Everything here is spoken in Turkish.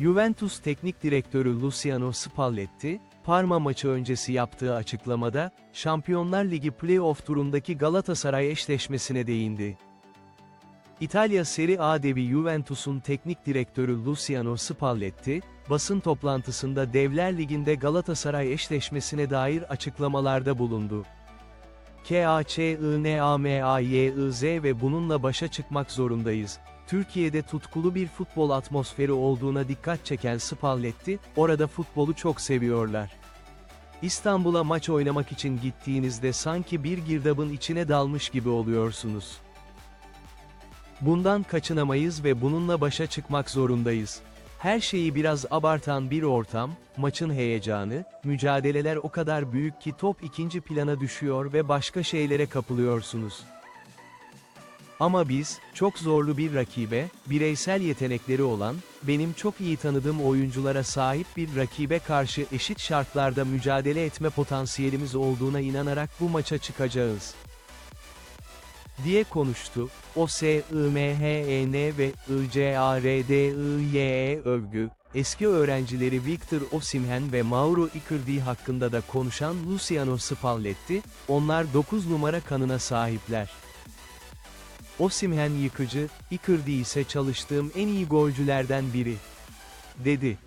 Juventus Teknik Direktörü Luciano Spalletti, Parma maçı öncesi yaptığı açıklamada, Şampiyonlar Ligi playoff turundaki Galatasaray eşleşmesine değindi. İtalya Serie A devi Juventus'un teknik direktörü Luciano Spalletti, basın toplantısında Devler Ligi'nde Galatasaray eşleşmesine dair açıklamalarda bulundu. KAÇINAMAYIZ ve bununla başa çıkmak zorundayız. Türkiye'de tutkulu bir futbol atmosferi olduğuna dikkat çeken Spalletti, orada futbolu çok seviyorlar. İstanbul'a maç oynamak için gittiğinizde sanki bir girdabın içine dalmış gibi oluyorsunuz. Bundan kaçınamayız ve bununla başa çıkmak zorundayız. Her şeyi biraz abartan bir ortam, maçın heyecanı, mücadeleler o kadar büyük ki top ikinci plana düşüyor ve başka şeylere kapılıyorsunuz. Ama biz, çok zorlu bir rakibe, bireysel yetenekleri olan, benim çok iyi tanıdığım oyunculara sahip bir rakibe karşı eşit şartlarda mücadele etme potansiyelimiz olduğuna inanarak bu maça çıkacağız diye konuştu. O S, I, M, H, E, N ve I, C, A, R, D, I, Y, E övgü, eski öğrencileri Victor Osimhen ve Mauro Icardi hakkında da konuşan Luciano Spalletti, onlar 9 numara kanına sahipler. Osimhen yıkıcı, Icardi ise çalıştığım en iyi golcülerden biri, dedi.